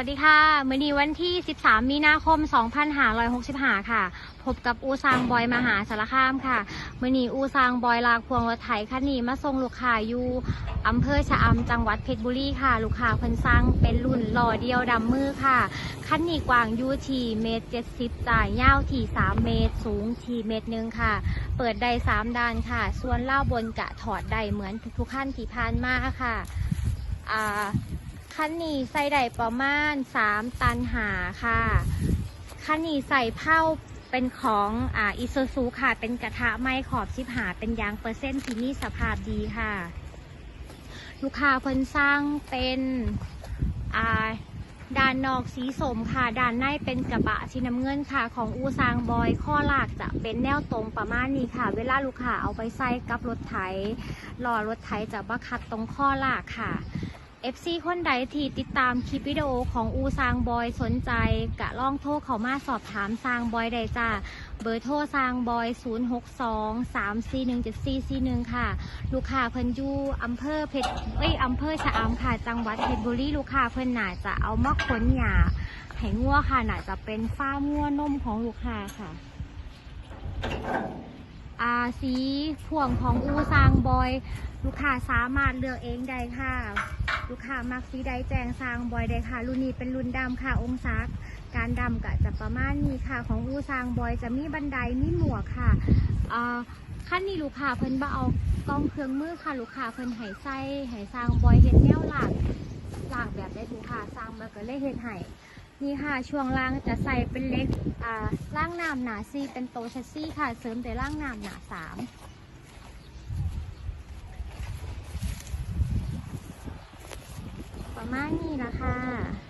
วัสดีค่ะมื่อนี้วันที่ 13 มีนาคม 2565 ค่ะ พบกับอูซางบอยมหาสารคามค่ะมื่อนี้อูซางบอยลากพวงรถไถคันนี้มาส่งลูกค้าอยู่อำเภอชะอำจังหวัดเพชรบุรีค่ะ ลูกค้าเพิ่นสั่งเป็นรุ่นหล่อเดียวดำมือค่ะคันนี้กว้างยู่ทีเมตร70จ่ายยาวที่3เมตร สูงทีเมตรหนึ่งค่ะ เปิดได้3ด้านค่ะ ส่วนเล่าบนกะถอดได้เหมือนทุกๆขั้นที่ผ่านมาค่ะอ่า คันนีใส่ได้ประมาณ 3 ตันหาค่ะคันนีใส่เผาเป็นของอ่าอิซูซูค่ะ เป็นกระทะไม้ขอบชิบหาเป็นยางเปอร์เซ็นต์ที่มีสภาพดีค่ะ ลูกค้าเพิ่นสร้างเป็นอ่าด้านนอกสีสมค่ะ ด้านในเป็นกระบะสีน้ำเงินค่ะ ของอูซางบอย ข้อหลากจะเป็นแนวตรงประมาณนี้ค่ะ เวลาลูกค้าเอาไปใส่กับรถไถล้อรถไถจะบัคัดตรงข้อหลากค่ะ FC คนใดที่ติดตามคลิปวิดีโอของอูซางบอยสนใจกะล่องโทรเขามาสอบถามซางบอยได้จ้าเบอร์โทรซางบอย 062 341 7441 ค่ะ ลูกค้าเพิ่นอยู่อำเภอเพชรเอ้ยอำเภอชะอำค่ะจังหวัดเพชรบุรีลูกค้าเพิ่นน่าจะเอามาขนหยาให้งัวค่ะน่าจะเป็นฟ้ามงัวนมของลูกค้าค่ะอาสีพ่วงของอูซางบอย ลูกค้าสามารถเลือกเองได้ค่ะ ลูกค้ามักสีใดแจงซางบอยได้ค่ะ รุ่นนี้เป็นรุ่นดำค่ะ องศาการดำก็จะประมาณนี้ค่ะ ของอูซางบอยจะมีบันไดมีหมวกค่ะขั้นนี้ลูกค้าเพิ่นบ่เอากล้องเครื่องมือค่ะ ลูกค้าเพิ่นให้ใส่ให้ซางบอยเฮ็ดแนวหลากหลากแบบได้ลูกค้าสร้างมาก็เลยเฮ็ดให้นี่ค่ะช่วงล่างจะใส่เป็นเล็กอ่าล่างน้ำหนาซีเป็นโตชัสซี่ค่ะ เสริมแต่ล่างน้ำหนาสาม ประ มาณนี้นะค่ะ